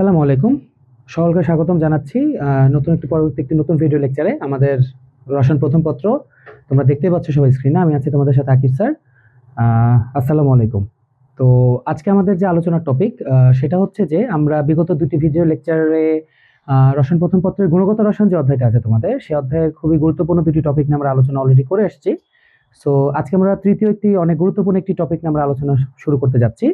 আসসালামু আলাইকুম। সকলকে স্বাগতম জানাচ্ছি নতুন একটি পরবর্তী একটি নতুন ভিডিও লেকচারে আমাদের রসায়ন প্রথম পত্র। তোমরা দেখতে পাচ্ছ সবাই স্ক্রিনে আমি আছি তোমাদের সাথে আকিব স্যার আসসালামু আলাইকুম। তো আজকে আমাদের যে আলোচনার টপিক সেটা হচ্ছে যে আমরা বিগত দুটি ভিডিও লেকচারে রসায়ন প্রথম পত্রের গুণগত রসায়ন যে অধ্যায়টা আছে তোমাদের সেই অধ্যায়ের খুবই গুরুত্বপূর্ণ দুটি টপিক নিয়ে আমরা আলোচনা অলরেডি করে এসেছি। সো আজকে আমরা তৃতীয় একটি, অনেক গুরুত্বপূর্ণ একটি টপিক নিয়ে আমরা আলোচনা শুরু করতে যাচ্ছি।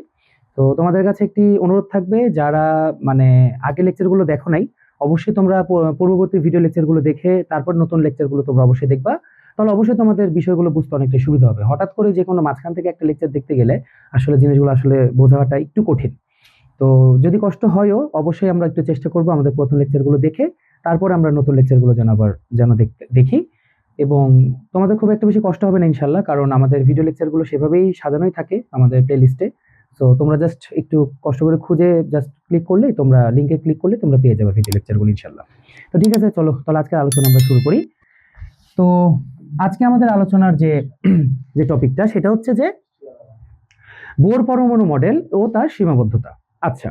তো তোমাদের কাছে একটি অনুরোধ থাকবে, যারা মানে আগের লেকচারগুলো দেখো নাই, অবশ্যই তোমরা পূর্ববর্তী ভিডিও লেকচারগুলো দেখে, তারপর নতুন লেকচারগুলো তোমরা অবশ্যই দেখবা। তাহলে অবশ্যই তোমাদের বিষয়গুলো বুঝতে অনেকটা সুবিধা হবে। হঠাৎ করে যে কোনো মাঝখান থেকে একটা লেকচার দেখতে গেলে আসলে জিনিসগুলো আসলে বোঝাটা একটু কঠিন। তো যদি কষ্ট হয়ও, অবশ্যই আমরা একটু চেষ্টা করব আমাদের প্রথম লেকচারগুলো দেখে, তারপর আমরা নতুন লেকচারগুলো যেন আবার যেন দেখতে দেখি। এবং তোমাদের খুব একটা বেশি কষ্ট হবে না, ইনশাল্লাহ, কারণ আমাদের ভিডিও লেকচারগুলো সেভাবেই সাজানোই থাকে আমাদের প্লেলিস্টে সো তোমরা জাস্ট একটু কষ্ট করে খুঁজে জাস্ট ক্লিক করলেই তোমরা লিঙ্কে ক্লিক করলে তোমরা পেয়ে যাবে ভিডিও লেকচারগুলো ইনশাল্লাহ। তো ঠিক আছে, চলো, তাহলে আজকের আলোচনা আমরা শুরু করি। তো আজকে আমাদের আলোচনার যে যে টপিকটা সেটা হচ্ছে যে, বোর পরমাণু মডেল ও তার সীমাবদ্ধতা। আচ্ছা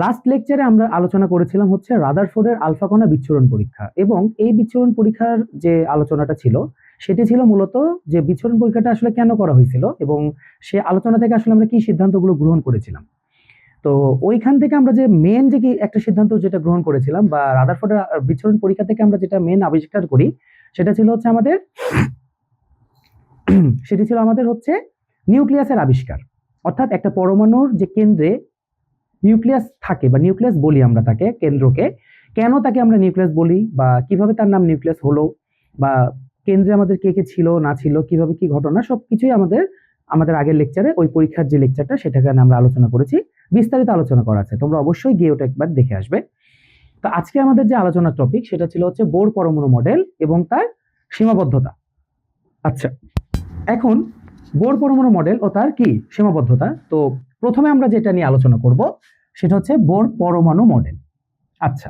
লাস্ট লেকচারে আমরা আলোচনা করেছিলাম হচ্ছে রাদারফোর্ডের আলফা কণা বিচ্ছুরণ পরীক্ষা এবং এই বিচ্ছুরণ পরীক্ষার যে আলোচনাটা ছিল, সেটি ছিল মূলত যে বিচ্ছুরণ পরীক্ষাটা আসলে কেন করা হয়েছিল এবং সে আলোচনা থেকে আসলে আমরা কি সিদ্ধান্তগুলো গ্রহণ করেছিলাম। তো ওইখান থেকে আমরা যে মেন যে কি একটা সিদ্ধান্ত যেটা গ্রহণ করেছিলাম বা রাদারফোর্ডের বিচ্ছুরণ পরীক্ষা থেকে আমরা যেটা মেন আবিষ্কার করি, সেটা ছিল হচ্ছে আমাদের, সেটি ছিল আমাদের হচ্ছে নিউক্লিয়াসের আবিষ্কার। অর্থাৎ একটা পরমাণুর যে কেন্দ্রে নিউক্লিয়াস থাকে বা নিউক্লিয়াস বলি আমরা তাকে, কেন্দ্রকে। কেন তাকে আমরা নিউক্লিয়াস বলি বা কীভাবে তার নাম নিউক্লিয়াস হলো বা কেন্দ্রে আমাদের কে কে ছিল, না ছিল, কীভাবে কি ঘটনা সব কিছুই আমাদের আমাদের আগের লেকচারে ওই পরীক্ষার যে লেকচারটা সেটাকে আমরা আলোচনা করেছি। বিস্তারিত আলোচনা করা আছে, তোমরা অবশ্যই গিয়ে ওটা একবার দেখে আসবে। তো আজকে আমাদের যে আলোচনার টপিক সেটা ছিল হচ্ছে বোর পরমাণু মডেল এবং তার সীমাবদ্ধতা। আচ্ছা এখন বোর পরমাণু মডেল ও তার কি সীমাবদ্ধতা? তো প্রথমে আমরা যেটা নিয়ে আলোচনা করব, সেটা হচ্ছে বোর পরমাণু মডেল। আচ্ছা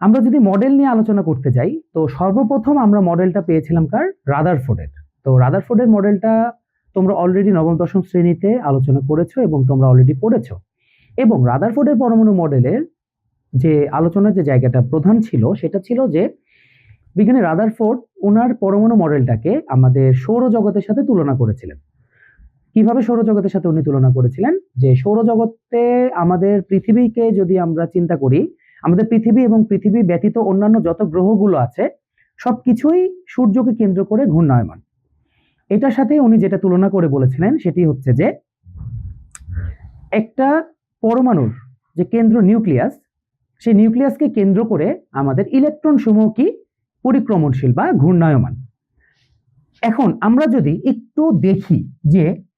আমরা যদি মডেল নিয়ে আলোচনা করতে যাই, তো সর্বপ্রথম আমরা মডেলটা পেয়েছিলাম কার? রাদারফোর্ডের। তো রাদারফোর্ডের মডেলটা তোমরা অলরেডি নবম, দশম শ্রেণীতে আলোচনা করেছ এবং তোমরা অলরেডি পড়েছো। এবং রাদারফোর্ডের পরমাণু মডেলের যে আলোচনার যে জায়গাটা প্রধান ছিল, সেটা ছিল যে বিজ্ঞানী রাদারফোর্ড ওনার পরমাণু মডেলটাকে আমাদের সৌরজগতের সাথে তুলনা করেছিলেন। কীভাবে সৌরজগতের সাথে উনি তুলনা করেছিলেন? যে সৌরজগতে আমাদের পৃথিবীকে যদি আমরা চিন্তা করি, আমাদের পৃথিবী এবং পৃথিবী ব্যতীত অন্যান্য যত গ্রহগুলো আছে, সবকিছুই সূর্যকে কেন্দ্র করে ঘূর্ণায়মান। এটার সাথে উনি যেটা তুলনা করে বলেছিলেন, সেটি হচ্ছে যে একটা পরমাণুর যে কেন্দ্র নিউক্লিয়াস, সেই নিউক্লিয়াসকে কেন্দ্র করে আমাদের ইলেকট্রন সমূহ কি? পরিক্রমণশীল বা ঘূর্ণায়মান। এখন আমরা যদি একটু দেখি যে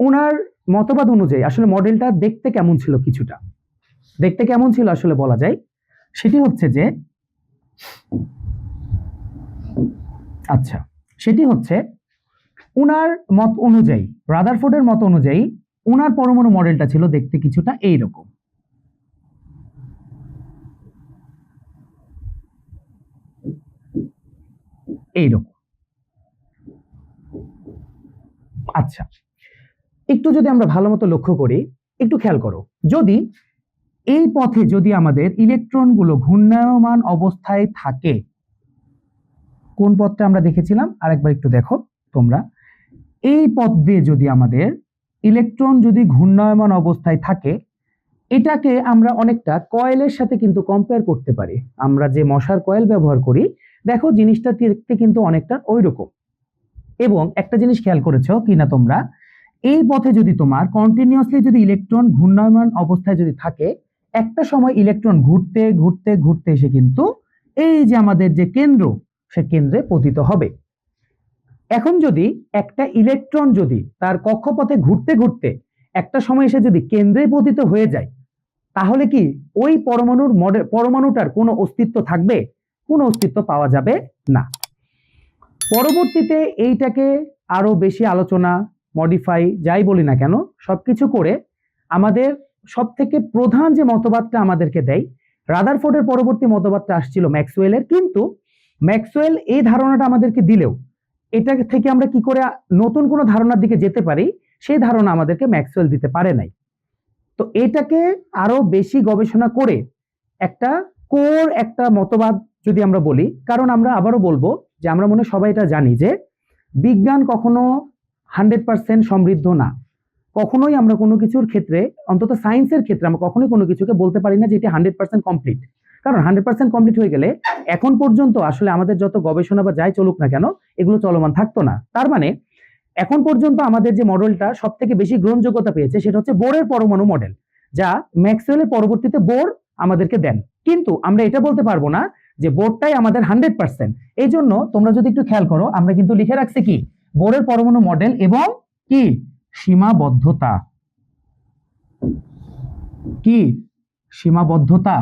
ওনার মতবাদ অনুযায়ী আসলে মডেলটা দেখতে কেমন ছিল কিছুটা। দেখতে কেমন ছিল আসলে বলা যায়, সেটি হচ্ছে যে আচ্ছা সেটি হচ্ছে উনার মত অনুযায়ী, রাদারফোর্ডের মত অনুযায়ী উনার পরমাণু মডেলটা ছিল দেখতে কিছুটা এইরকম। এইরকম। আচ্ছা একটু যদি আমরা ভালো মতো লক্ষ্য করি, একটু খেয়াল করো। যদি এই পথে যদি আমাদের ইলেকট্রনগুলো ঘূর্ণায়মান অবস্থায় থাকে, কোন পথটা আমরা দেখেছিলাম? আরেকবার একটু দেখো তোমরা। এই পথ দিয়ে যদি আমাদের ইলেকট্রন যদি ঘূর্ণায়মান অবস্থায় থাকে, এটাকে আমরা অনেকটা কয়েলের সাথে কিন্তু কম্পেয়ার করতে পারি। আমরা যে মশার কয়েল ব্যবহার করি, দেখো জিনিসটা দেখতে কিন্তু অনেকটা ওই রকম এবং একটা জিনিস খেয়াল করেছ কিনা তোমরা এই পথে যদি তোমার কন্টিনিউয়াসলি যদি ইলেকট্রন ঘূর্ণায়মান অবস্থায় যদি থাকে, একটা সময় ইলেকট্রন ঘুরতে ঘুরতে ঘুরতে এসে কিন্তু এই যে আমাদের যে কেন্দ্র, সে কেন্দ্রে পতিত হবে। এখন যদি একটা ইলেকট্রন যদি তার কক্ষপথে ঘুরতে ঘুরতে একটা সময় এসে যদি কেন্দ্রে পতিত হয়ে যায়, তাহলে কি ওই পরমাণুর মডেল পরমাণুটার কোনো অস্তিত্ব থাকবে? কোনো অস্তিত্ব পাওয়া যাবে না। পরবর্তীতে এইটাকে আরও বেশি আলোচনা মডিফাই যাই বলি না কেন, সবকিছু করে আমাদের সব থেকে প্রধান যে মতবাদটা আমাদেরকে দেয়, রাদারফোর্ডের পরবর্তী মতবাদটা আসছিল ম্যাক্সওয়েলের, কিন্তু ম্যাক্সওয়েল এই ধারণাটা আমাদেরকে দিলেও, এটা থেকে আমরা কি করে নতুন কোনো ধারণার দিকে যেতে পারি, সেই ধারণা আমাদেরকে ম্যাক্সওয়েল দিতে পারে নাই। তো এটাকে আরও বেশি গবেষণা করে একটা কোর একটা মতবাদ যদি আমরা বলি, কারণ আমরা আবারও বলব যে আমরা মনে সবাই এটা জানি যে বিজ্ঞান কখনো হান্ড্রেড পার্সেন্ট সমৃদ্ধ না। কখনোই আমরা কোনো কিছুর ক্ষেত্রে, অন্তত সায়েন্সের ক্ষেত্রে আমরা কখনোই কোনো কিছুকে বলতে পারি না যে এটি হান্ড্রেড পার্সেন্ট কমপ্লিট। কারণ হান্ড্রেড পার্সেন্ট কমপ্লিট হয়ে গেলে এখন পর্যন্ত আসলে আমাদের যত গবেষণা বা যাই চলুক না কেন, এগুলো চলমান থাকতো না। তার মানে এখন পর্যন্ত আমাদের যে মডেলটা সব থেকে বেশি গ্রহণযোগ্যতা পেয়েছে সেটা হচ্ছে বোরের পরমাণু মডেল, যা ম্যাক্সওয়েলের পরবর্তীতে বোর আমাদেরকে দেন। কিন্তু আমরা এটা বলতে পারব না যে বোর্ডটাই আমাদের হান্ড্রেড পার্সেন্ট। এই জন্য তোমরা যদি একটু খেয়াল করো, আমরা কিন্তু লিখে রাখছি কি? বোরের পরমাণু মডেল এবং কি? সীমাবদ্ধতা। কি? সীমাবদ্ধতা।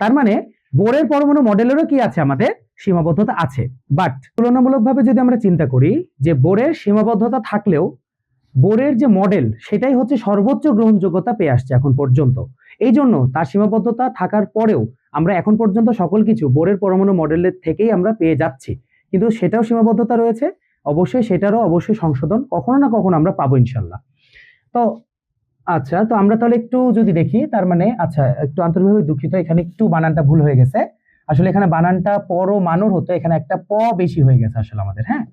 তার মানে বোরের পরমাণু মডেলেরও কি আছে আমাদের? সীমাবদ্ধতা আছে। বাট তুলনামূলকভাবে যদি আমরা চিন্তা করি যে বোরের সীমাবদ্ধতা থাকলেও বোরের যে মডেল, সেটাই হচ্ছে সর্বোচ্চ গ্রহণযোগ্যতা পেয়ে আসছে এখন পর্যন্ত। এই জন্য তার সীমাবদ্ধতা থাকার পরেও আমরা এখন পর্যন্ত সকল কিছু বোরের পরমাণু মডেলের থেকেই আমরা পেয়ে যাচ্ছি। কিন্তু সেটাও সীমাবদ্ধতা রয়েছে। অবশ্যই সেটারও অবশ্যই সংশোধন কখনো না কখনো আমরা পাবো ইনশাল্লাহ। তো আচ্ছা তো আমরা তাহলে একটু যদি দেখি, তার মানে আচ্ছা একটু আন্তরিকভাবে দুঃখিত, এখানে একটু বানানটা ভুল হয়ে গেছে। আসলে এখানে বানানটা পরও মানুর হতো, এখানে একটা প বেশি হয়ে গেছে আসলে আমাদের হ্যাঁ?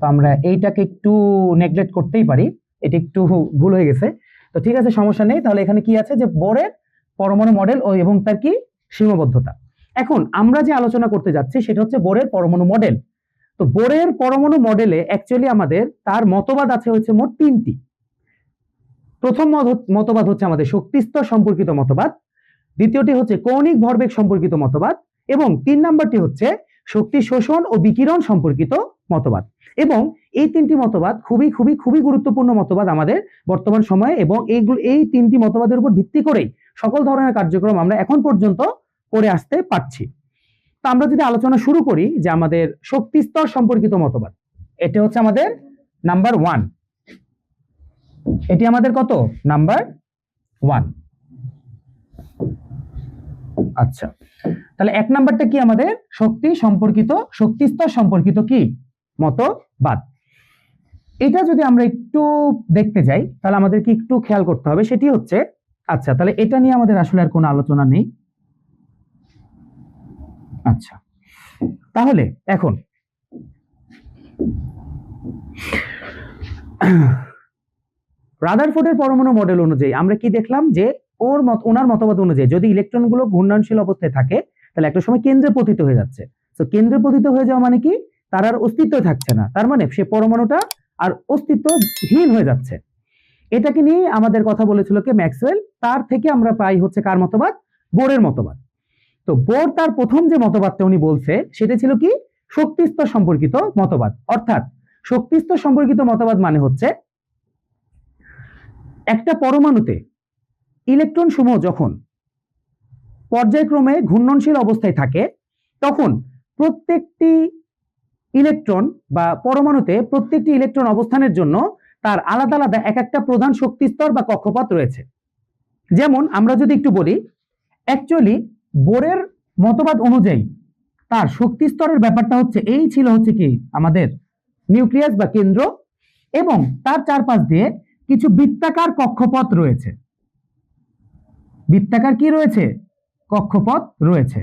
তো আমরা এইটাকে একটু নেগলেক্ট করতেই পারি, এটা একটু ভুল হয়ে গেছে। তো ঠিক আছে, সমস্যা নেই, তাহলে এখানে কি আছে যে বোরের পরমাণু মডেল ও এবং তার কি? সীমাবদ্ধতা। এখন আমরা যে আলোচনা করতে যাচ্ছি, সেটা হচ্ছে বোরের পরমাণু মডেল তো বোরের পরমাণু মডেলে অ্যাকচুয়ালি আমাদের তার মতবাদ আছে হচ্ছে মোট তিনটি। প্রথম মতবাদ হচ্ছে আমাদের শক্তিস্তর সম্পর্কিত মতবাদ, দ্বিতীয়টি হচ্ছে কৌণিক ভরবেগ সম্পর্কিত মতবাদ, এবং তিন নাম্বারটি হচ্ছে শক্তি শোষণ ও বিকিরণ সম্পর্কিত মতবাদ। এবং এই তিনটি মতবাদ খুবই খুবই খুবই গুরুত্বপূর্ণ মতবাদ আমাদের বর্তমান সময়ে, এবং এইগুলো, এই তিনটি মতবাদের উপর ভিত্তি করেই সকল ধরনের কার্যক্রম আমরা এখন পর্যন্ত করে আসতে পারছি। তো আমরা যদি আলোচনা শুরু করি যে আমাদের শক্তি স্তর সম্পর্কিত মতবাদ, এটা হচ্ছে আমাদের নাম্বার ওয়ান এটি আমাদের কত? নাম্বার ওয়ান আচ্ছা তাহলে এক নাম্বারটা কি আমাদের? শক্তি সম্পর্কিত শক্তি স্তর সম্পর্কিত কি? মতবাদ। এটা যদি আমরা একটু দেখতে যাই, তাহলে আমাদেরকে একটু খেয়াল করতে হবে, সেটি হচ্ছে আচ্ছা তাহলে এটা নিয়ে আমাদের আসলে আর কোনো আলোচনা নেই। আচ্ছা। তাহলে এখন রাদারফোর্ডের পরমাণু মডেল অনুযায়ী আমরা কি দেখলাম যে ওর মত, ওনার মতবাদ অনুযায়ী যদি ইলেকট্রনগুলো ঘূর্ণনশীল অবস্থায় থাকে, তাহলে একটা সময় কেন্দ্রে পতিত হয়ে যাচ্ছে। তো কেন্দ্রে পতিত হয়ে যাওয়া মানে কি? তার আর অস্তিত্ব থাকছে না। তার মানে সে পরমাণুটা আর অস্তিত্বহীন হয়ে যাচ্ছে। এটাকে নিয়ে আমাদের কথা বলেছিল কে ম্যাক্সওয়েল, তার থেকে আমরা পাই হচ্ছে কার মতবাদ? বোরের মতবাদ। তো বোর তার প্রথম যে মতবাদটা উনি বলছে, সেটা ছিল কি? শক্তিস্তর সম্পর্কিত মতবাদ। অর্থাৎ শক্তিস্তর সম্পর্কিত মতবাদ মানে হচ্ছে, একটা পরমাণুতে ইলেকট্রন সমূহ যখন পর্যায়ক্রমে ঘূর্ণনশীল অবস্থায় থাকে, তখন প্রত্যেকটি ইলেকট্রন বা পরমাণুতে প্রত্যেকটি ইলেকট্রন অবস্থানের জন্য তার আলাদা আলাদা এক একটা প্রধান শক্তিস্তর বা কক্ষপথ রয়েছে। যেমন আমরা যদি একটু বলি অ্যাকচুয়ালি বোরের মতবাদ অনুযায়ী তার শক্তি স্তরের ব্যাপারটা হচ্ছে, এই ছিল হচ্ছে কি আমাদের নিউক্লিয়াস বা কেন্দ্র এবং তার চারপাশ দিয়ে কিছু বৃত্তাকার কক্ষপথ রয়েছে। বৃত্তাকার কি রয়েছে? কক্ষপথ রয়েছে।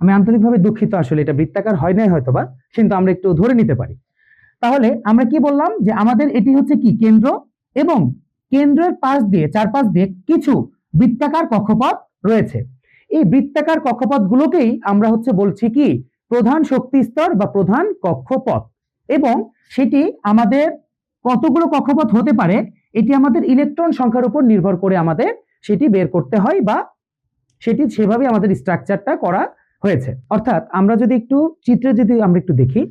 আমি আন্তরিকভাবে দুঃখিত, আসলে এটা বৃত্তাকার হয় নাই হয়তোবা, কিন্তু আমরা একটু ধরে নিতে পারি। তাহলে আমরা কি বললাম যে আমাদের এটি হচ্ছে কি কেন্দ্র এবং কেন্দ্রের পাশ দিয়ে, চারপাশ দিয়ে কিছু বৃত্তাকার কক্ষপথ রয়েছে। এই বৃত্তাকার কক্ষপথগুলোকেই আমরা হচ্ছে বলছি কি? প্রধান শক্তি স্তর বা প্রধান কক্ষপথ। এবং সেটি আমাদের কতগুলো কক্ষপথ হতে পারে, এটি আমাদের ইলেকট্রন সংখ্যার উপর নির্ভর করে আমাদের সেটি বের করতে হয় বা সেটি সেভাবে আমাদের স্ট্রাকচারটা করা হয়েছে। অর্থাৎ আমরা যদি একটু চিত্রে যদি আমরা একটু দেখি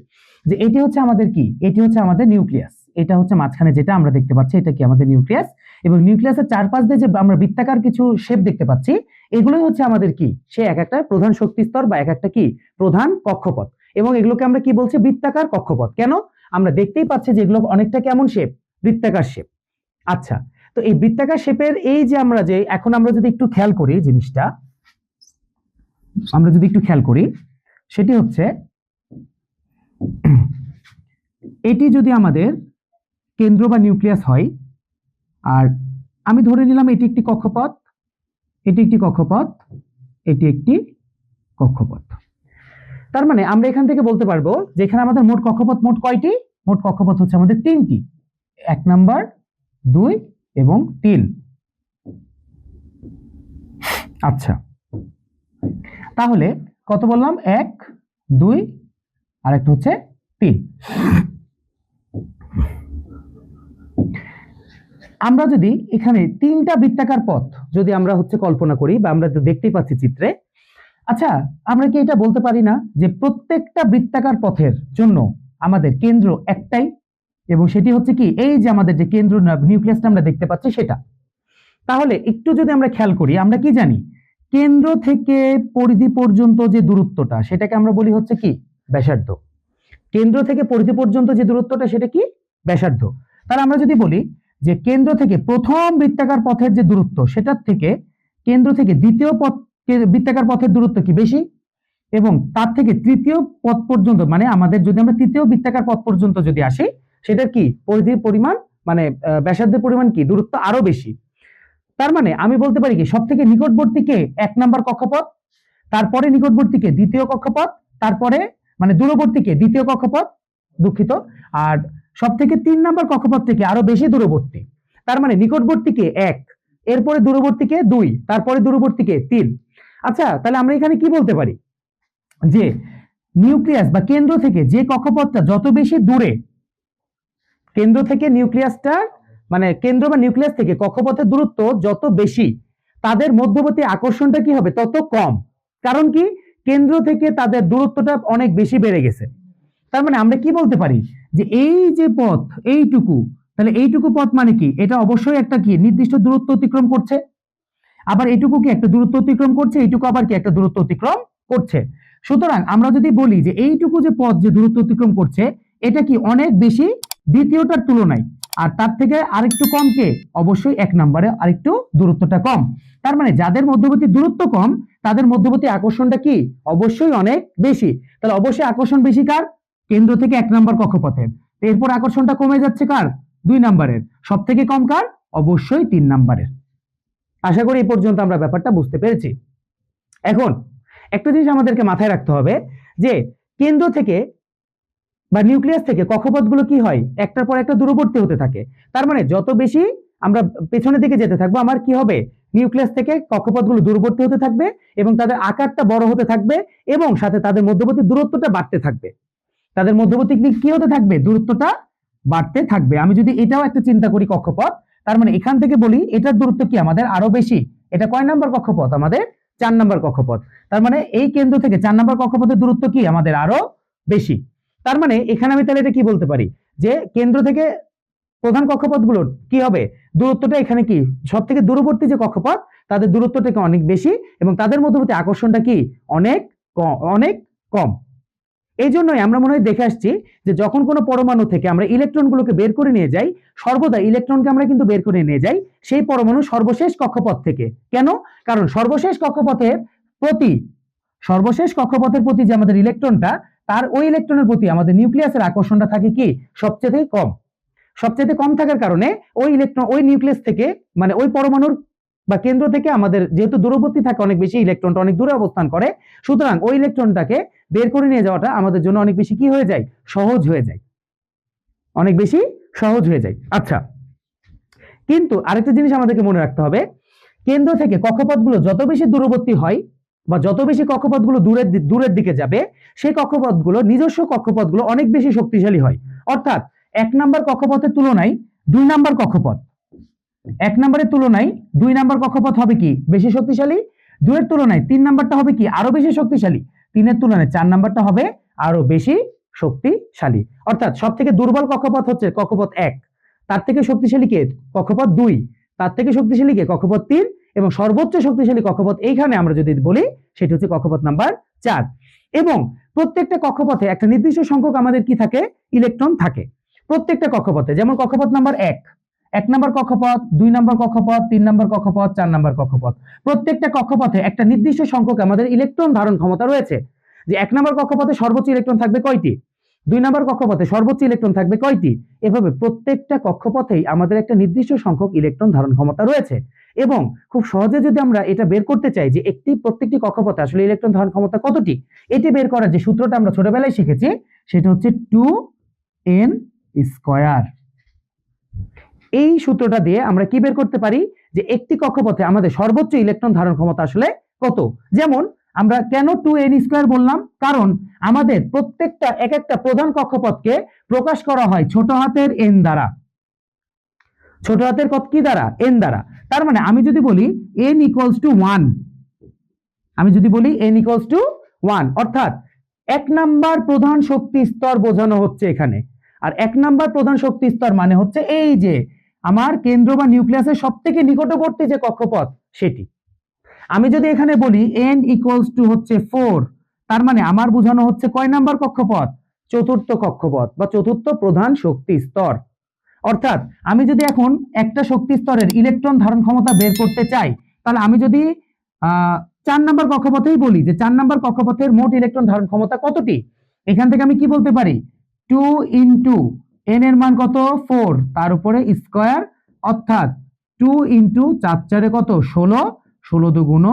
যে এটি হচ্ছে আমাদের কি? এটি হচ্ছে আমাদের নিউক্লিয়াস। এটা হচ্ছে মাঝখানে যেটা আমরা দেখতে পাচ্ছি, এটা কি আমাদের নিউক্লিয়াস এবং নিউক্লিয়াসের চারপাশ দিয়ে যে আমরা বৃত্তাকার কিছু শেপ দেখতে পাচ্ছি, এগুলোই হচ্ছে আমাদের কি? সে এক একটা প্রধান শক্তি স্তর বা এক একটা কি? প্রধান কক্ষপথ। এবং এগুলোকে আমরা কি বলছি? বৃত্তাকার কক্ষপথ। কেন? আমরা দেখতেই পাচ্ছি যে এগুলো অনেকটা কেমন শেপ বৃত্তাকার শেপ আচ্ছা তো এই বৃত্তাকার শেপের এই যে আমরা যে, এখন আমরা যদি একটু খেয়াল করি জিনিসটা, আমরা যদি একটু খেয়াল করি, সেটি হচ্ছে, এটি যদি আমাদের কেন্দ্র বা নিউক্লিয়াস হয়। আর আমি ধরে নিলাম এটি একটি কক্ষপথ, এটি একটি কক্ষপথ, এটি একটি কক্ষপথ। তার মানে আমরা এখান থেকে বলতে পারব যে এখানে আমাদের মোট কক্ষপথ মোট কয়টি? মোট কক্ষপথ হচ্ছে আমাদের তিনটি, এক নাম্বার, দুই এবং তিন। আচ্ছা তাহলে কত বললাম? এক, দুই আর একটা হচ্ছে তিন। আমরা যদি এখানে তিনটা বৃত্তাকার পথ যদি আমরা হচ্ছে কল্পনা করি বা আমরা তো দেখতেই পাচ্ছি চিত্রে আচ্ছা আমরা কি এটা বলতে পারি না যে প্রত্যেকটা বৃত্তাকার পথের জন্য আমাদের কেন্দ্র একটাই? এবং সেটি হচ্ছে কি, এই যে আমাদের যে কেন্দ্র নিউক্লিয়াসটা আমরা দেখতে পাচ্ছি সেটা। তাহলে একটু যদি আমরা খেয়াল করি, আমরা কি জানি? কেন্দ্র থেকে পরিধি পর্যন্ত যে দূরত্বটা, সেটাকে আমরা বলি হচ্ছে কি? ব্যাসার্ধ। কেন্দ্র থেকে পরিধি পর্যন্ত যে দূরত্বটা, সেটা কি? ব্যাসার্ধ। তাহলে আমরা যদি বলি যে কেন্দ্র থেকে প্রথম বৃত্তাকার পথের যে দূরত্ব, সেটার থেকে কেন্দ্র থেকে দ্বিতীয় পথ বৃত্তাকার পথের দূরত্ব কি বেশি? এবং তার থেকে তৃতীয় পথ পর্যন্ত মানে আমাদের যদি আমরা তৃতীয় বৃত্তাকার পথ পর্যন্ত যদি আসি, সেটার কি পরিধির পরিমাণ মানে ব্যাসার্ধের পরিমাণ কি? দূরত্ব আরও বেশি। তার মানে আমি বলতে পারি কি সব থেকে নিকটবর্তীকে এক নাম্বার কক্ষপথ, তারপরে নিকটবর্তীকে দ্বিতীয় কক্ষপথ, তারপরে মানে দূরবর্তীকে দ্বিতীয় কক্ষপথ, দুঃখিত। আর সব থেকে তিন নাম্বার কক্ষপথ থেকে আরও বেশি দূরবর্তী। তার মানে নিকটবর্তীকে এক, এরপরে দূরবর্তীকে দুই, তারপরে দূরবর্তীকে তিন। আচ্ছা তাহলে আমরা এখানে কি বলতে পারি? যে নিউক্লিয়াস বা কেন্দ্র থেকে যে কক্ষপথটা যত বেশি দূরে, কেন্দ্র থেকে নিউক্লিয়াসটা মানে কেন্দ্র বা নিউক্লিয়াস থেকে কক্ষপথের দূরত্ব যত বেশি, তাদের মধ্যবর্তী আকর্ষণটা কি হবে? তত কম। কারণ কি? কেন্দ্র থেকে তাদের দূরত্বটা অনেক বেশি বেড়ে গেছে। তার মানে আমরা কি বলতে পারি? যে এই যে পথ, এইটুকু, তাহলে এইটুকু পথ মানে কি? এটা অবশ্যই একটা কি? নির্দিষ্ট দূরত্ব অতিক্রম করছে। আবার এইটুকু কি একটা দূরত্ব অতিক্রম করছে? এইটুকু আবার কি একটা দূরত্ব অতিক্রম করছে। সুতরাং আমরা যদি বলি যে এইটুকু যে পথ যে দূরত্ব অতিক্রম করছে, এটা কি অনেক বেশি? দ্বিতীয়টার তুলনায়। আর তার থেকে আরেকটু কম কে? অবশ্যই এক নম্বরে আরেকটু দূরত্বটা কম। তার মানে যাদের মধ্যবর্তী দূরত্ব কম, তাদের মধ্যবর্তী আকর্ষণটা কি? অবশ্যই অনেক বেশি। তাহলে অবশ্যই আকর্ষণ বেশি কার? কেন্দ্র থেকে এক নম্বর কক্ষপথের। এরপর আকর্ষণটা কমে যাচ্ছে কার? দুই নম্বরের। সব থেকে কম কার? অবশ্যই তিন নম্বরের। আশা করি এই পর্যন্ত আমরা ব্যাপারটা বুঝতে পেরেছি। এখন, একটা জিনিস আমাদেরকে মাথায় রাখতে হবে যে, কেন্দ্র থেকে বা নিউক্লিয়াস থেকে কক্ষপথগুলো কি হয়? একটার পর একটা দূরবর্তী হতে থাকে। তার মানে যত বেশি আমরা পেছনের দিকে যেতে থাকব, আমার কি হবে? নিউক্লিয়াস থেকে কক্ষপথগুলো দূরবর্তী হতে থাকবে এবং তাদের আকারটা বড় হতে থাকবে এবং সাথে তাদের মধ্যবর্তী দূরত্বটা বাড়তে থাকবে। তাদের মধ্যবর্তী কি- হতে থাকবে? দূরত্বটা বাড়তে থাকবে। আমি যদি এটাও একটা চিন্তা করি কক্ষপথ, তার মানে এখান থেকে বলি, এটার দূরত্ব কি আমাদের? আরও বেশি। এটা কয় নাম্বার কক্ষপথ? আমাদের চার নাম্বার কক্ষপথ। তার মানে এই কেন্দ্র থেকে চার নাম্বার কক্ষপথের দূরত্ব কি? আমাদের আরও বেশি। তার মানে এখানে আমি তাহলে এটা কি বলতে পারি? যে কেন্দ্র থেকে প্রধান কক্ষপথগুলোর কি হবে? দূরত্বটা এখানে কি? সব থেকে দূরবর্তী যে কক্ষপথ, তাদের দূরত্বটাকে অনেক বেশি এবং তাদের মধ্যবর্তী আকর্ষণটা কি? অনেক অনেক কম। এই জন্যই আমরা মনে হয় দেখে আসছি যে যখন কোনো পরমাণু থেকে আমরা ইলেকট্রনগুলোকে বের করে নিয়ে যাই, সর্বদা ইলেকট্রনকে আমরা কিন্তু বের করে নিয়ে যাই সেই পরমাণু সর্বশেষ কক্ষপথ থেকে। কেন? কারণ সর্বশেষ কক্ষপথের প্রতি, সর্বশেষ কক্ষপথের প্রতি যে আমাদের ইলেকট্রনটা, তার ওই ইলেকট্রনের প্রতি আমাদের নিউক্লিয়াসের আকর্ষণটা থাকে কি? সবচেয়ে কম। সবচেয়ে কম থাকার কারণে ওই ইলেকট্রন, ওই নিউক্লিয়াস থেকে মানে ওই পরমাণুর বা কেন্দ্র থেকে আমাদের যেহেতু দূরবর্তী থাকে অনেক বেশি, ইলেকট্রনটা অনেক দূরে অবস্থান করে, সুতরাং ওই ইলেকট্রনটাকে বের করে নিয়ে যাওয়াটা আমাদের জন্য অনেক বেশি কি হয়ে যায়? সহজ হয়ে যায়। অনেক বেশি সহজ হয়ে যায়। আচ্ছা কিন্তু আরেকটা জিনিস আমাদেরকে মনে রাখতে হবে, কেন্দ্র থেকে কক্ষপথগুলো যত বেশি দূরবর্তী হয় বা যত বেশি কক্ষপথগুলো দূরের দূরের দিকে যাবে, সেই কক্ষপথগুলো, নিজস্ব কক্ষপথগুলো অনেক বেশি শক্তিশালী হয়। অর্থাৎ এক নাম্বার কক্ষপথের তুলনায় দুই নাম্বার কক্ষপথ এক নাম্বারের তুলনায় দুই নাম্বার কক্ষপথ হবে কি বেশি শক্তিশালী? দুইয়ের তুলনায় তিন নাম্বারটা হবে কি আরও বেশি শক্তিশালী? তিনের তুলনায় চার নাম্বারটা হবে আরও বেশি শক্তিশালী। অর্থাৎ সব থেকে দুর্বল কক্ষপথ হচ্ছে কক্ষপথ এক। তার থেকে শক্তিশালী কে? কক্ষপথ দুই। তার থেকে শক্তিশালী কে? কক্ষপথ তিন। এবং সর্বোচ্চ শক্তিশালী কক্ষপথ এইখানে আমরা যদি বলি, সেটি হচ্ছে কক্ষপথ নাম্বার চার। এবং প্রত্যেকটা কক্ষপথে একটা নির্দিষ্ট সংখ্যক আমাদের কি থাকে? ইলেকট্রন থাকে। প্রত্যেকটা কক্ষপথে, যেমন কক্ষপথ নাম্বার এক এক নম্বর কক্ষপথ, দুই নম্বর কক্ষপথ, তিন নম্বর কক্ষপথ, চার নম্বর কক্ষপথ। প্রত্যেকটা কক্ষপথে একটা নির্দিষ্ট সংখ্যক আমাদের ইলেকট্রন ধারণ ক্ষমতা রয়েছে। যে এক নম্বর কক্ষপথে সর্বোচ্চ ইলেকট্রন থাকবে কয়টি? দুই নম্বর কক্ষপথে সর্বোচ্চ ইলেকট্রন থাকবে কয়টি? এভাবে প্রত্যেকটা কক্ষপথেই আমাদের একটা নির্দিষ্ট সংখ্যক ইলেকট্রন ধারণ ক্ষমতা রয়েছে। এবং খুব সহজে যদি আমরা এটা বের করতে চাই যে একটি প্রত্যেকটি কক্ষপথে আসলে ইলেকট্রন ধারণ ক্ষমতা কতটি, এটি বের করার যে সূত্রটা আমরা ছোটবেলায় শিখেছি, সেটা হচ্ছে টু এন স্কয়ার এই সূত্রটা দিয়ে আমরা কি বের করতে পারি? যে একটি কক্ষপথে আমাদের সর্বোচ্চ ইলেকট্রন ধারণ ক্ষমতা আসলে কত? যেমন, আমরা কেন টু এন স্কোয়ার বললাম? কারণ আমাদের প্রত্যেকটা এক একটা প্রধান কক্ষপথকে প্রকাশ করা হয় ছোট হাতের এন দ্বারা। ছোট হাতের কত কি দ্বারা? এন দ্বারা। তার মানে আমি যদি বলি এন ইকুয়ালস টু ওয়ান আমি যদি বলি এন ইকুয়ালস টু ওয়ান অর্থাৎ এক নাম্বার প্রধান শক্তি স্তর বোঝানো হচ্ছে এখানে। আর এক নাম্বার প্রধান শক্তি স্তর মানে হচ্ছে এই যে আমার কেন্দ্র বা নিউক্লিয়াসের সব থেকে নিকটবর্তী যে কক্ষপথ, সেটি। আমি যদি এখানে বলি এন ইকুয়ালস টু হচ্ছে ফোর তার মানে আমার বোঝানো হচ্ছে কয় নাম্বার কক্ষপথ? চতুর্থ কক্ষপথ বা চতুর্থ প্রধান শক্তি স্তর। অর্থাৎ আমি যদি এখন একটা শক্তি স্তরের ইলেকট্রন ধারণ ক্ষমতা বের করতে চাই, তাহলে আমি যদি চার নাম্বার কক্ষপথেই বলি যে চার নাম্বার কক্ষপথের মোট ইলেকট্রন ধারণ ক্ষমতা কতটি? এখান থেকে আমি কি বলতে পারি? টু ইন্টু এন এর মান কত? ফোর তার উপরে স্কোয়ার অর্থাৎ টু ইন্টু চার চারে কত? ষোলো। ষোলো দুগুণ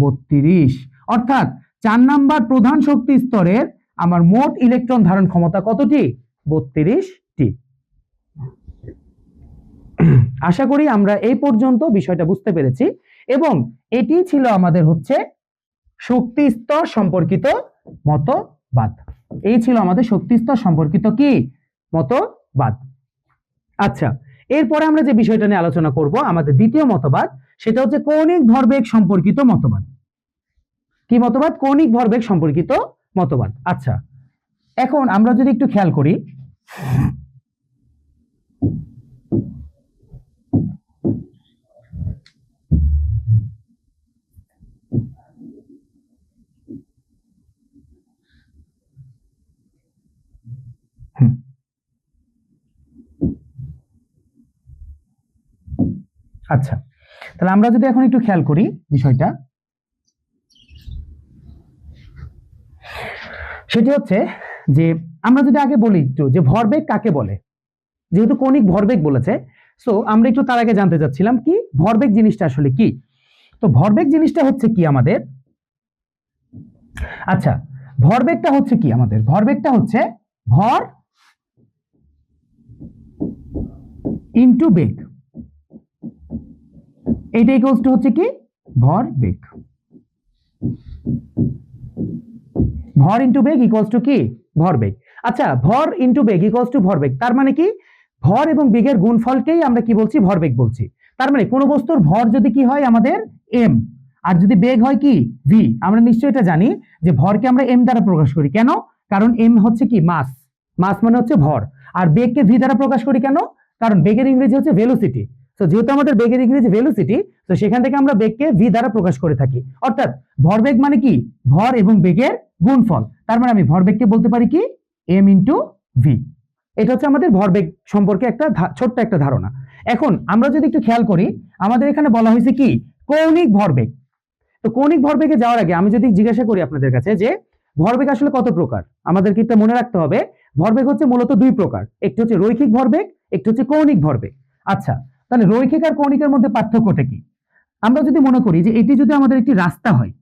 বত্রিশ। অর্থাৎ চার নাম্বার প্রধান শক্তি স্তরের আমার মোট ইলেকট্রন ধারণ ক্ষমতা কতটি? বত্রিশটি। আশা করি আমরা এই পর্যন্ত বিষয়টা বুঝতে পেরেছি এবং এটি ছিল আমাদের হচ্ছে শক্তি স্তর সম্পর্কিত মতবাদ। এই ছিল আমাদের শক্তি স্তর সম্পর্কিত কি? মতবাদ। আচ্ছা এরপরে আমরা যে বিষয়টা নিয়ে আলোচনা করব, আমাদের দ্বিতীয় মতবাদ, সেটা হচ্ছে কৌণিক ভরবেগ সম্পর্কিত মতবাদ। কি মতবাদ? কৌণিক ভরবেগ সম্পর্কিত মতবাদ। আচ্ছা এখন আমরা যদি একটু খেয়াল করি। হুম। আচ্ছা তাহলে আমরা যদি এখন একটু খেয়াল করি বিষয়টা। সেটি হচ্ছে যে, আমরা যদি আগে বলি একটু যে ভরবেগ কাকে বলে? যেহেতু কৌণিক ভরবেগ বলেছে সো আমরা একটু তার আগে জানতে চাচ্ছিলাম কি ভরবেগ জিনিসটা আসলে কি? তো ভরবেগ জিনিসটা হচ্ছে কি আমাদের? আচ্ছা ভরবেগটা হচ্ছে কি আমাদের? ভরবেগটা হচ্ছে ভর ইন্টু বেগ। এইটা ইকুয়ালস টু হচ্ছে কি? ভর বেগ। ভর ইন্টু বেগ ইকুয়ালস টু কি? ভর বেগ। আচ্ছা ভর ইন্টু বেগ ইকুয়ালস টু ভর বেগ। তার মানে কি? ভর এবং বেগের গুণফলকেই আমরা কি বলছি? ভর ভরবেগ বলছি। তার মানে কোনো বস্তুর ভর যদি কি হয়? আমাদের এম আর যদি বেগ হয় কি? ভি আমরা নিশ্চয়ই এটা জানি যে ভরকে আমরা এম দ্বারা প্রকাশ করি। কেন? কারণ এম হচ্ছে কি? মাস। মাস মানে হচ্ছে ভর। আর বেগকে ভি দ্বারা প্রকাশ করি কেন? কারণ বেগের ইংরেজি হচ্ছে ভেলোসিটি তো যেহেতু আমাদের বেগের ইংরেজি ভেলোসিটি তো সেখান থেকে আমরা বেগকে ভি দ্বারা প্রকাশ করে থাকি। অর্থাৎ ভরবেগ মানে কি? ভর এবং বেগের গুণফল। তার মানে আমি ভরবেগকে বলতে পারি কি? এম ইন্টু ভি এটা হচ্ছে আমাদের ভরবেগ সম্পর্কে একটা ছোট্ট একটা ধারণা। এখন আমরা যদি একটু খেয়াল করি, আমাদের এখানে বলা হয়েছে কি? কৌণিক ভরবেগ তো কৌণিক ভরবেগে যাওয়ার আগে আমি যদি জিজ্ঞাসা করি আপনাদের কাছে যে ভরবেগ আসলে কত প্রকার? আমাদেরকে এটা মনে রাখতে হবে ভরবেগ হচ্ছে মূলত দুই প্রকার। একটি হচ্ছে রৈখিক ভরবেগ একটি হচ্ছে কৌণিক ভরবেগ আচ্ছা তাহলে রৈখিক আর কৌণিকের মধ্যে পার্থক্যটা কি? আমরা যদি মনে করি যে এটি যদি আমাদের একটি রাস্তা হয়,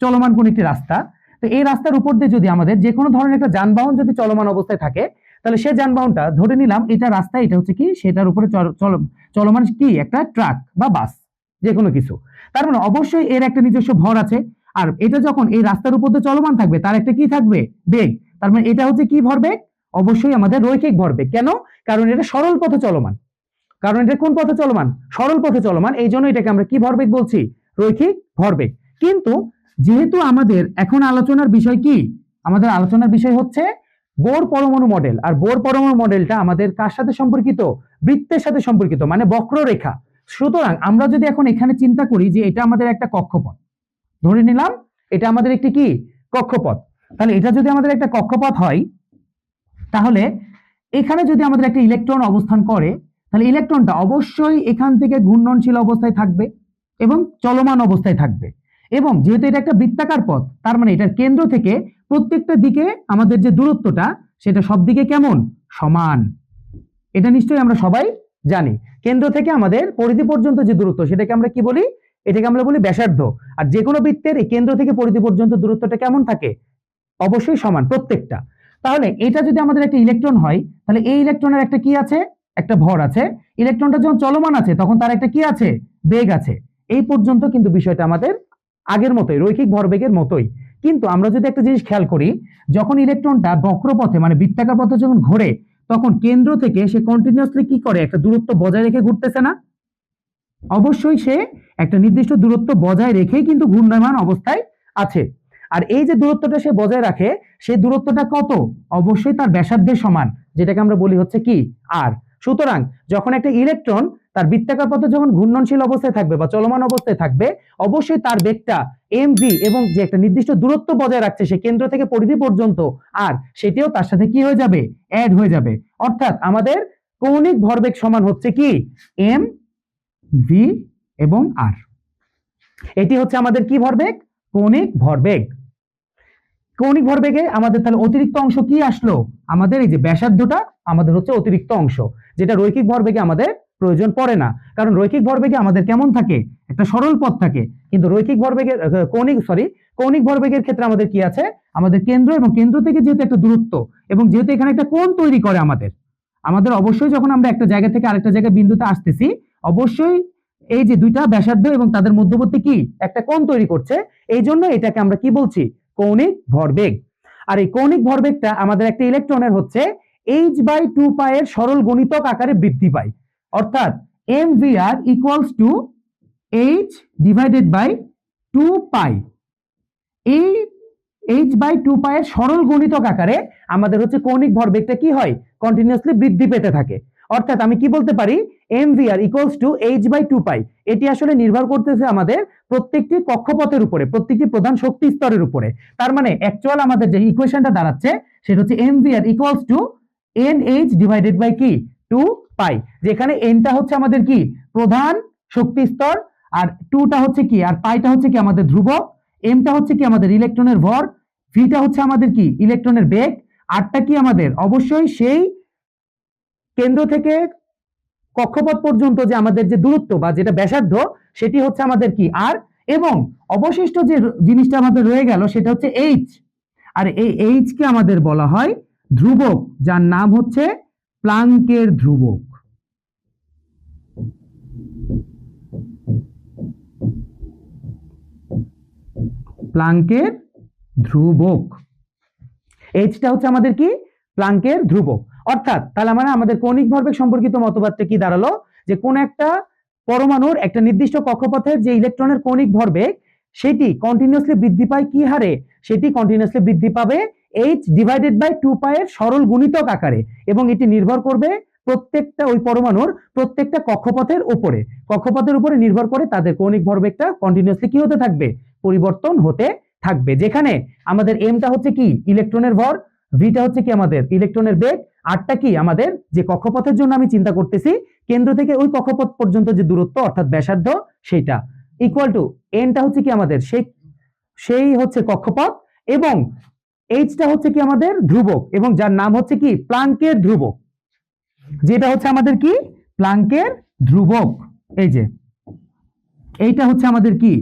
চলমান কোন একটি রাস্তা, তো এই রাস্তার উপর দিয়ে যদি আমাদের যে কোনো ধরনের একটা যানবাহন যদি চলমান অবস্থায় থাকে, তাহলে সে যানবাহনটা ধরে নিলাম এটা রাস্তা, এটা হচ্ছে কি? সেটার উপরে চল- চল- চলমান কি? একটা ট্রাক বা বাস, যে কোনো কিছু। তার মানে অবশ্যই এর একটা নিজস্ব ভর আছে। আর এটা যখন এই রাস্তার উপর দিয়ে চলমান থাকবে, তার একটা কি থাকবে? বেগ। তার মানে এটা হচ্ছে কি ভরবেগ? অবশ্যই আমাদের রৈখিক ভরবেগ। কেন? কারণ এটা সরল পথে চলমান। কারণ এটা কোন পথে চলমান? সরল পথে চলমান। এই জন্য এটাকে আমরা কি ভরবেগ বলছি? রৈখিক ভরবেগ। কিন্তু যেহেতু আমাদের এখন আলোচনার বিষয় কি? আমাদের আলোচনার বিষয় হচ্ছে বোর পরমাণু মডেল। আর বোর পরমাণু মডেলটা আমাদের কার সাথে সম্পর্কিত? বৃত্তের সাথে সম্পর্কিত মানে বক্ররেখা। সুতরাং আমরা যদি এখন এখানে চিন্তা করি যে এটা আমাদের একটা কক্ষপথ। ধরে নিলাম, এটা আমাদের একটি কি? কক্ষপথ। তাহলে এটা যদি আমাদের একটা কক্ষপথ হয়, তাহলে এখানে যদি আমাদের একটা ইলেকট্রন অবস্থান করে তাহলে ইলেকট্রনটা অবশ্যই এখান থেকে ঘূর্ণনশীল অবস্থায় থাকবে এবং চলমান অবস্থায় থাকবে। এবং যেহেতু এটা একটা বৃত্তাকার পথ, তার মানে এটার কেন্দ্র থেকে প্রত্যেকটা দিকে আমাদের যে দূরত্বটা, সেটা সব দিকে কেমন? সমান। এটা নিশ্চয়ই আমরা সবাই জানি। কেন্দ্র থেকে আমাদের পরিধি পর্যন্ত যে দূরত্ব, সেটাকে আমরা কি বলি? এটাকে আমরা বলি ব্যাসার্ধ। আর যে কোনো বৃত্তের এই কেন্দ্র থেকে পরিধি পর্যন্ত দূরত্বটা কেমন থাকে? অবশ্যই সমান, প্রত্যেকটা। তাহলে এটা যদি আমাদের একটা ইলেকট্রন হয়, তাহলে এই ইলেকট্রনের একটা কি আছে? একটা ভর আছে ইলেকট্রনটা যখন চলমান আছে, তখন তার একটা কি আছে? বেগ আছে। এই পর্যন্ত কিন্তু বিষয়টা আমাদের আগের মতোই, রৈখিক ভরবেগের মতোই। কিন্তু আমরা যদি একটা জিনিস খেয়াল করি, যখন ইলেকট্রনটা বক্রপথে মানে বৃত্তাকার পথে যখন ঘোরে, তখন কেন্দ্র থেকে সে কন্টিনিউয়াসলি কি করে? একটা দূরত্ব বজায় রেখে ঘুরতেছে না? অবশ্যই সে একটা নির্দিষ্ট দূরত্ব বজায় রেখেই কিন্তু ঘূর্ণায়মান অবস্থায় আছে। আর এই যে দূরত্বটা সে বজায় রাখে সেই দূরত্বটা কত? অবশ্যই তার ব্যাসার্ধের সমান, যেটাকে আমরা বলি হচ্ছে কি? আর সুতরাং যখন একটা ইলেকট্রন তার বৃত্তাকার পথে যখন ঘূর্ণনশীল অবস্থায় থাকবে বা চলমান অবস্থায় থাকবে, অবশ্যই তার বেগটা এম ভি এবং যে একটা নির্দিষ্ট দূরত্ব বজায় রাখছে সে কেন্দ্র থেকে পরিধি পর্যন্ত, আর সেটিও তার সাথে কি হয়ে যাবে? অ্যাড হয়ে যাবে। অর্থাৎ আমাদের কৌণিক ভরবেগ সমান হচ্ছে কি? এম ভি এবং আর এটি হচ্ছে আমাদের কি ভরবেগ? কৌণিক ভরবেগ। কৌণিক ভরবেগে আমাদের তাহলে অতিরিক্ত অংশ কি আসলো? আমাদের এই যে ব্যাসার্ধটা আমাদের হচ্ছে অতিরিক্ত অংশ, যেটা রৈখিক ভরবেগে আমাদের প্রয়োজন পড়ে না। কারণ রৈখিক ভরবেগে আমাদের কেমন থাকে? একটা সরল পথ থাকে। কিন্তু রৈখিক ভরবেগের কৌণিক সরি কৌণিক ভরবেগের ক্ষেত্রে আমাদের কি আছে? আমাদের কেন্দ্র এবং কেন্দ্র থেকে যেহেতু একটা দূরত্ব এবং যেহেতু এখানে একটা কোণ তৈরি করে আমাদের আমাদের অবশ্যই যখন আমরা একটা জায়গা থেকে আরেকটা জায়গায় বিন্দুতে আসতেছি, অবশ্যই এই যে দুইটা ব্যাসার্ধ এবং তাদের মধ্যবর্তী কি? একটা কোণ তৈরি করছে। এই জন্য এটাকে আমরা কি বলছি? কৌণিক ভরবেগ। আর এই কৌণিক ভরবেগটা আমাদের একটা ইলেকট্রনের হচ্ছে এইচ বাই টু পায়ের সরল গণিতক আকারে বৃদ্ধি পায়। অর্থাৎ M V R equals to H divided by two pi এই এইচ বাই টু পায়ের সরল গণিতক আকারে আমাদের হচ্ছে কৌণিক ভরবেগটা কি হয়? কন্টিনিউয়াসলি বৃদ্ধি পেতে থাকে। অর্থাৎ আমি কি বলতে পারি? M V R equals to H by two pi এটি আসলে নির্ভর করতেছে আমাদের প্রত্যেকটি কক্ষপথের উপরে, প্রত্যেকটি প্রধান শক্তি স্তরের উপরে। তার মানে অ্যাকচুয়াল আমাদের যে ইকুয়েশনটা দাঁড়াচ্ছে, সেটা হচ্ছে M V R equals to N H divided by কি? টু পাই যেখানে এনটা হচ্ছে আমাদের কি? প্রধান শক্তি স্তর, আর টুটা হচ্ছে কি? আর পাইটা হচ্ছে কি আমাদের ধ্রুবক? এমটা হচ্ছে কি আমাদের ইলেকট্রনের ভর? ভিটা হচ্ছে আমাদের কি? ইলেকট্রনের বেগ। আরটা কি আমাদের? অবশ্যই সেই কেন্দ্র থেকে কক্ষপথ পর্যন্ত যে আমাদের যে দূরত্ব বা যেটা ব্যাসার্ধ, সেটি হচ্ছে আমাদের কি? আর এবং অবশিষ্ট যে জিনিসটা আমাদের রয়ে গেল সেটা হচ্ছে এইচ আর এই এইচ কে আমাদের বলা হয় ধ্রুবক, যার নাম হচ্ছে প্লাঙ্কের ধ্রুবক। প্লাঙ্কের ধ্রুবক। এইচটা হচ্ছে আমাদের কি? প্লাঙ্কের ধ্রুবক। অর্থাৎ তাহলে মানে আমাদের কৌণিক ভরবেগ সম্পর্কিত মতবাদটা কি দাঁড়াল? যে কোন একটা পরমাণুর একটা নির্দিষ্ট কক্ষপথের যে ইলেকট্রনের কৌণিক ভরবেগ, সেটি কন্টিনিউয়াসলি বৃদ্ধি পায় কি হারে? সেটি কন্টিনিউয়াসলি বৃদ্ধি পাবে এইচ ডিভাইডেড বাই টু পায়ের সরল গুণিতক আকারে এবং এটি নির্ভর করবে প্রত্যেকটা ওই পরমাণুর প্রত্যেকটা কক্ষপথের উপরে। কক্ষপথের উপরে নির্ভর করে তাদের কৌণিক ভরবেগটা কন্টিনিউয়াসলি কি হতে থাকবে? পরিবর্তন হতে থাকবে। যেখানে আমাদের এমটা হচ্ছে কি? ইলেকট্রনের ভর ভিটা হচ্ছে কি আমাদের ইলেকট্রনের বেগ, আরটা কি আমাদের যে কক্ষপথের জন্য আমি চিন্তা করতেছি, কেন্দ্র থেকে ওই কক্ষপথ পর্যন্ত যে দূরত্ব, অর্থাৎ ব্যাসার্ধ সেটা ইকুয়াল টু এনটা হচ্ছে কি আমাদের সেই সেই হচ্ছে কক্ষপথ এবং এইচটা হচ্ছে কি আমাদের ধ্রুবক এবং যার নাম হচ্ছে কি প্লাঙ্কের ধ্রুবক। যেটা হচ্ছে আমাদের কি? প্লাঙ্কের ধ্রুবক। এই যে, এইটা হচ্ছে আমাদের কি?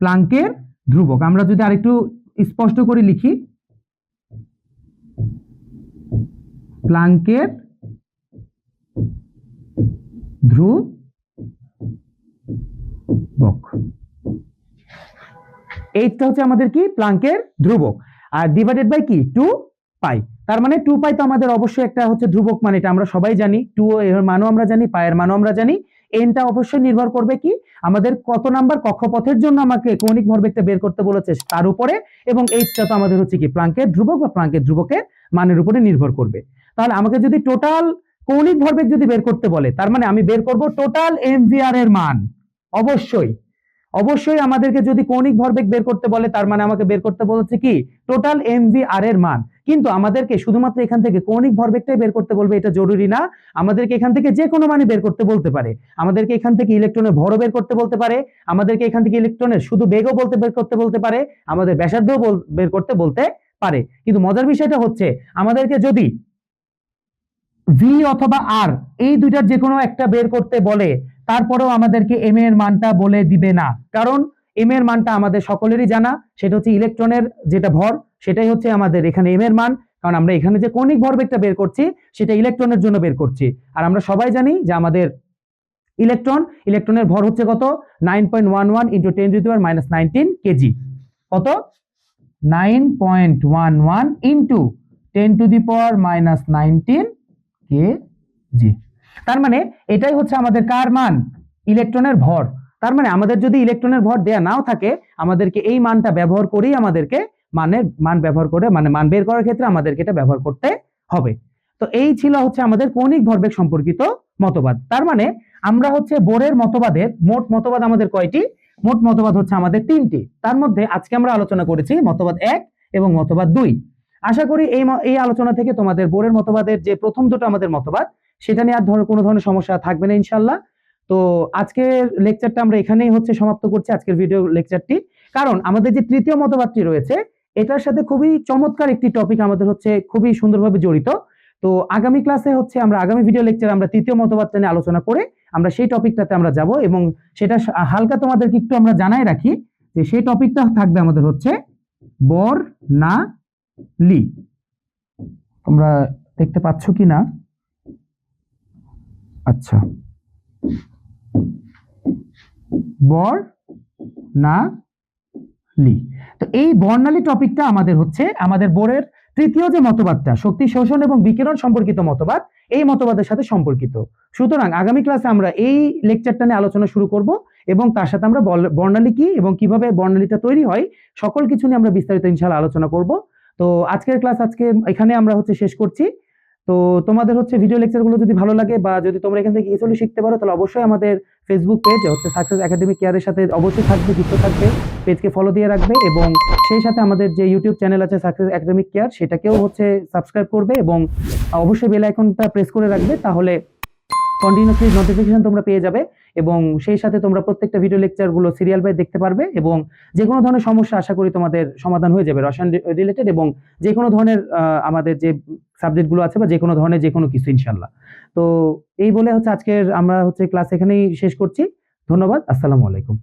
প্লাঙ্কের ধ্রুবক। আমরা যদি আরেকটু স্পষ্ট করে লিখি প্লাঙ্কের ধ্রুবক এইটা হচ্ছে আমাদের কি? প্লাঙ্কের ধ্রুবক। আর ডিভাইডেড বাই কি? টু পাই তার মানে টু পাই তো আমাদের অবশ্যই একটা হচ্ছে ধ্রুবক মানে এটা আমরা সবাই জানি। টু এর মানও আমরা জানি পায়ের মানও আমরা জানি। এনটা অবশ্যই নির্ভর করবে কি? আমাদের কত নাম্বার কক্ষপথের জন্য আমাকে কৌণিক ভরবেগটা বের করতে বলেছে তার উপরে এবং এইচটা তো আমাদের হচ্ছে কি? প্লাঙ্কের ধ্রুবক বা প্লাঙ্কের ধ্রুবকের মানের উপরে নির্ভর করবে। তাহলে আমাকে যদি টোটাল কৌণিক ভরবেগ যদি বের করতে বলে, তার মানে আমি বের করব টোটাল এমভিআর এর মান। অবশ্যই। অবশ্যই আমাদেরকে যদি কৌণিক ভরবেগ বের করতে বলে, তার মানে আমাকে বের করতে বলছে কি? টোটাল এমভিআর এর মান। কিন্তু আমাদেরকে শুধুমাত্র এখান থেকে কৌণিক ভরবেগটাই বের করতে বলবে, এটা জরুরি না। আমাদেরকে এখান থেকে যে কোনো মানে বের করতে বলতে পারে। আমাদেরকে এখান থেকে ইলেকট্রনের ভরও বের করতে বলতে পারে। আমাদেরকে এখান থেকে ইলেকট্রনের শুধু বেগও বলতে বের করতে বলতে পারে। আমাদের ব্যাসার্ধও বের করতে বলতে পারে। কিন্তু মজার বিষয়টা হচ্ছে, আমাদেরকে যদি ভি অথবা আর এই দুইটার যে কোনো একটা বের করতে বলে, তারপরেও আমাদেরকে এম এর মানটা বলে দিবে না। কারণ এম এর মানটা আমাদের সকলেরই জানা, সেটা হচ্ছে ইলেকট্রনের যেটা ভর, সেটাই হচ্ছে আমাদের এখানে এম এর মান। কারণ আমরা এখানে যে কৌণিক ভরবেগটা বের করছি, সেটা ইলেকট্রনের জন্য বের করছি। আর আমরা সবাই জানি যে আমাদের ইলেকট্রন, ইলেকট্রনের ভর হচ্ছে কত? Nine point one one into ten to power minus nineteen kg কত? Nine point one one into ten to the power minus nineteen kg তার মানে এটাই হচ্ছে আমাদের কার মান? ইলেকট্রনের ভর। তার মানে আমাদের যদি ইলেকট্রনের ভর দেয়া নাও থাকে, আমাদেরকে এই মানটা ব্যবহার করেই আমাদেরকে মানের মান ব্যবহার করে মানে মান বের করার ক্ষেত্রে আমাদেরকে এটা ব্যবহার করতে হবে। তো এই ছিল হচ্ছে আমাদের কৌণিক ভরবেগ সম্পর্কিত মতবাদ। তার মানে আমরা হচ্ছে বোরের মতবাদের মোট মতবাদ আমাদের কয়টি? মোট মতবাদ হচ্ছে আমাদের তিনটি। তার মধ্যে আজকে আমরা আলোচনা করেছি মতবাদ এক এবং মতবাদ দুই। আশা করি এই এই আলোচনা থেকে তোমাদের বোরের মতবাদের যে প্রথম দুটো আমাদের মতবাদ, সেটা নিয়ে আর ধর কোনো ধরনের সমস্যা থাকবে না, ইনশাল্লাহ। তো আজকের লেকচারটা আমরা এখানেই হচ্ছে সমাপ্ত করছি, আজকের ভিডিও লেকচারটি। কারণ আমাদের যে তৃতীয় মতবাদটি রয়েছে, এটার সাথে খুবই চমৎকার একটি টপিক আমাদের হচ্ছে খুবই সুন্দরভাবে জড়িত। তো আগামী ক্লাসে হচ্ছে আমরা, আগামী ভিডিও লেকচার আমরা তৃতীয় মতবাদটা নিয়ে আলোচনা করে আমরা সেই টপিকটাতে আমরা যাব এবং সেটা হালকা তোমাদেরকে একটু আমরা জানাই রাখি যে সেই টপিকটা থাকবে আমাদের হচ্ছে বর না লি। তোমরা দেখতে পাচ্ছ কি না? আচ্ছা। বর না লি। তো এই বর্ণালী টপিকটা আমাদের হচ্ছে আমাদের বোর্ডের তৃতীয় যে মতবাদটা, শক্তি, শোষণ এবং বিকিরণ সম্পর্কিত মতবাদ, এই মতবাদের সাথে সম্পর্কিত। সুতরাং আগামী ক্লাসে আমরা এই লেকচারটা নিয়ে আলোচনা শুরু করব এবং তার সাথে আমরা বর্ণালী কি এবং কীভাবে বর্ণালীটা তৈরি হয়, সকল কিছু নিয়ে আমরা বিস্তারিত ইনশাআল্লাহ আলোচনা করব। তো আজকের ক্লাস আজকে এখানে আমরা হচ্ছে শেষ করছি। তো তোমাদের হচ্ছে ভিডিও লেকচারগুলো যদি ভালো লাগে বা যদি তোমরা এখান থেকে কিছু শিখতে পারো, তাহলে অবশ্যই আমাদের ফেসবুক পেজ হচ্ছে সাকসেস একাডেমিক কেয়ারের সাথে অবশ্যই থাকবে, যুক্ত থাকবে পেজকে ফলো দিয়ে রাখবে এবং সেই সাথে আমাদের যে ইউটিউব চ্যানেল আছে সাকসেস একাডেমিক কেয়ার সেটাকেও হচ্ছে সাবস্ক্রাইব করবে এবং অবশ্যই বেল আইকনটা প্রেস করে রাখবে, তাহলে কন্টিনিউসলি নোটিফিকেশন তোমরা পেয়ে যাবে এবং সেই সাথে তোমরা প্রত্যেকটা ভিডিও লেকচারগুলো সিরিয়াল বাই দেখতে পারবে এবং যে কোনো ধরনের সমস্যা আশা করি তোমাদের সমাধান হয়ে যাবে রসায়ন রিলেটেড এবং যে কোনো ধরনের আমাদের যে সাবজেক্টগুলো আছে বা যে কোনো ধরনের যে কোনো কিছু ইনশাল্লাহ তো এই বলে হচ্ছে আজকের আমরা হচ্ছে ক্লাস এখানেই শেষ করছি। ধন্যবাদ। আসসালামু আলাইকুম।